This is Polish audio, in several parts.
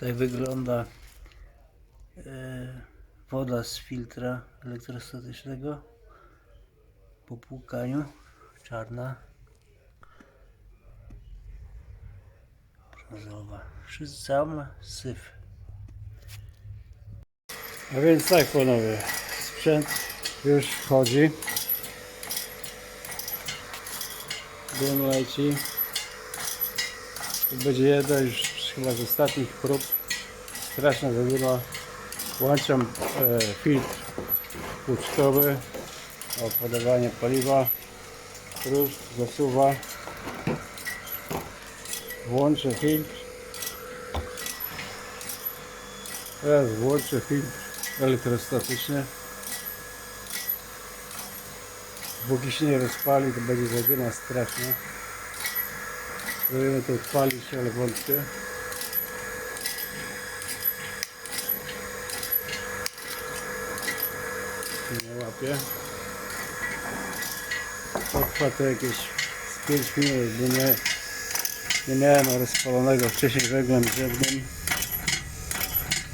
Tak wygląda e, woda z filtra elektrostatycznego po płukaniu. Czarna. Brązowa. Sam syf. A więc tak panowie, sprzęt już wchodzi. Dym leci. To będzie jedna już chyba z ostatnich prób. Straszna zadyma. Włączam e, filtr ucztowy o podawanie paliwa. Róż zasuwa. Włączę filtr. Teraz włączę filtr elektrostatyczny. Póki się nie rozpali, to będzie zadyma straszna. Próbujemy to odpalić, ale wątpię. Nie łapie. Potrwa to jakieś z 5 minut, bo nie, nie miałem rozpalonego wcześniej węglem drzewnym.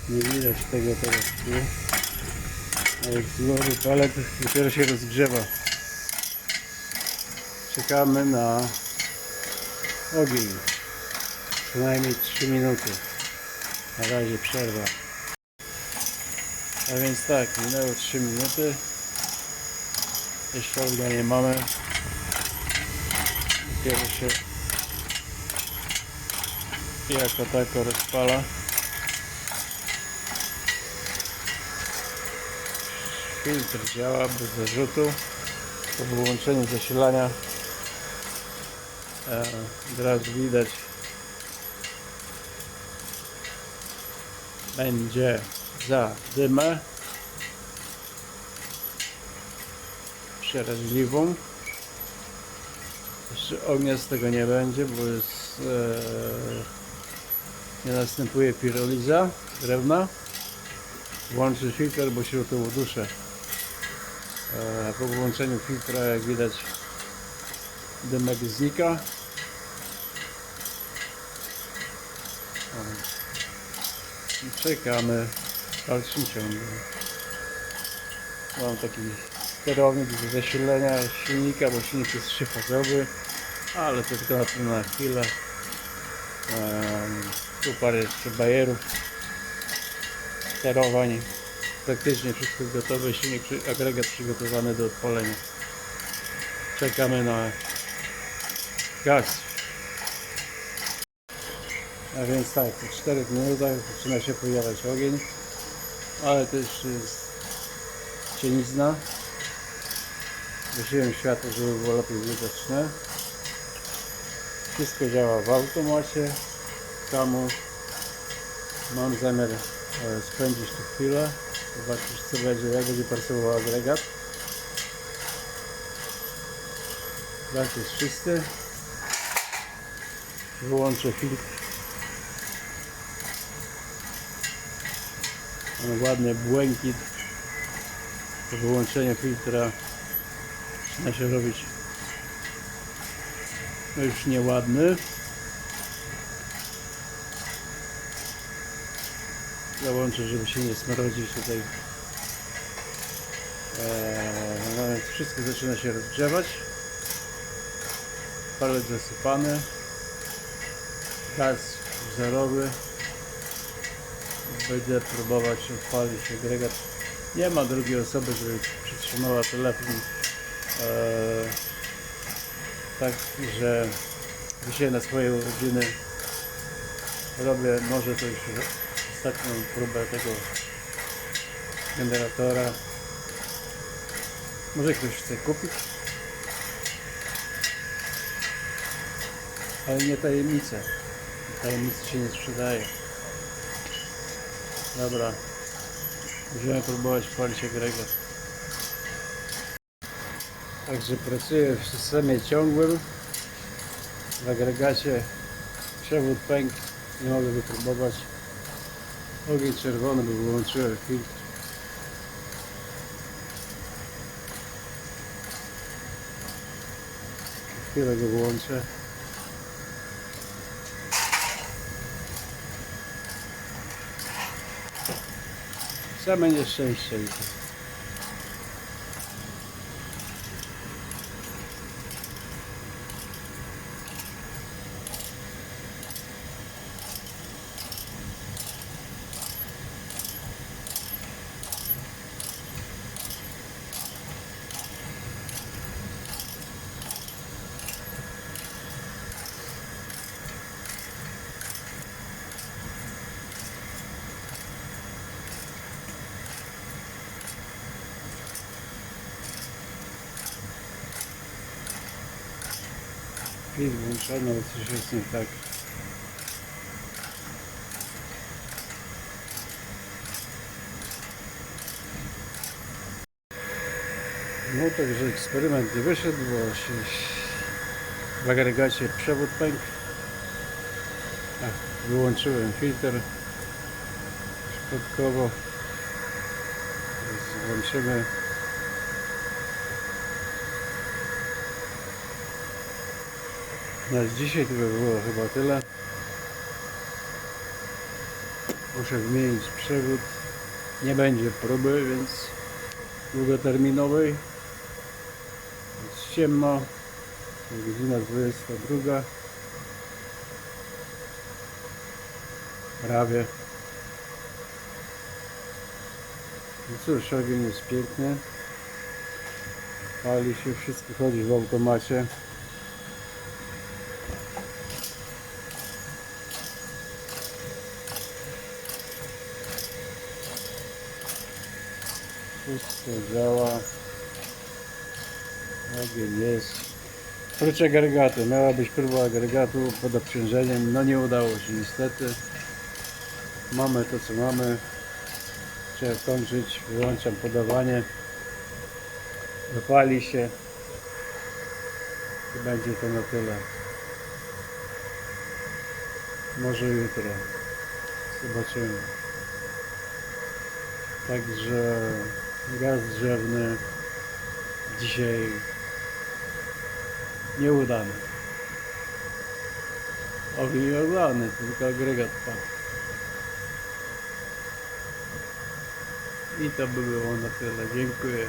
Nie widać tego teraz tu. A jak z góry pelet dopiero się rozgrzewa. Czekamy na ogień. Przynajmniej 3 minuty. Na razie przerwa. A więc tak, minęło 3 minuty. Jeszcze ognia nie mamy. Dopiero się jako tako rozpala. Filtr działa bez zarzutu. Po wyłączeniu zasilania E, Teraz widać będzie za dymę. Przeraźliwą. Jeszcze ognia z tego nie będzie bo jest e, nie następuje piroliza drewna. Włączy filtr bo się to uduszę e, po włączeniu filtra jak widać dymek znika. I czekamy dalszym ciągu. Mam taki sterownik do zasilenia silnika, bo silnik jest trzyfazowy, ale to tylko na, na chwilę. Em, Tu parę jeszcze bajerów, sterowań. Praktycznie wszystko gotowe, silnik, agregat przygotowany do odpalenia. Czekamy na gaz. A więc tak, po 4 minutach zaczyna się pojawiać ogień, ale też jest cienizna. Gasiłem światło, żeby było lepiej widoczne. Wszystko działa w automacie. Samo mam zamiar e, spędzić tu chwilę. Zobaczyć co będzie, jak będzie pracował agregat. Brak jest czysty. Wyłączę filtr. Mamy ładny błękit. Po wyłączeniu filtra zaczyna się robić no już nieładny. Załączę, żeby się nie smrodzić tutaj. Eee, no wszystko zaczyna się rozgrzewać. Palet zasypany. Gaz wzorowy. Będę próbować odpalić agregat. Nie ma drugiej osoby, żeby przytrzymała telefon. Eee, tak, że dzisiaj na swoje urodziny robię może to już ostatnią próbę tego generatora. Może ktoś chce kupić. Ale nie tajemnice. Tajemnicy się nie sprzedaje. Dobra. Będziemy próbować palić agregat. Także pracuję w systemie ciągłym. W agregacie przewód pękł. Nie mogę wypróbować. Ogień czerwony, bo wyłączyłem filtr. Chwilę go włączę. Também deixei cheio. Włączony, ale coś jest nie tak. No także eksperyment nie wyszedł, bo się w agregacie przewód pękł. Ach, wyłączyłem filtr przypadkowo. Włączymy. Na dzisiaj to by było chyba tyle. Muszę wymienić przewód. Nie będzie próby, więc długoterminowej. Jest ciemno. Godzina 22. Prawie. No cóż, ogień jest piękny. Pali się, wszystko chodzi w automacie. Wszystko działa. Ogień jest. Oprócz agregatu. Miała być próba agregatu pod obciążeniem. No nie udało się niestety. Mamy to co mamy. Trzeba kończyć. Wyłączam podawanie. Wypali się. I będzie to na tyle. Może jutro. Zobaczymy. Także gaz drzewny dzisiaj nieudany. Ogień nieudany, tylko agregat padł. I to by było na tyle. Dziękuję.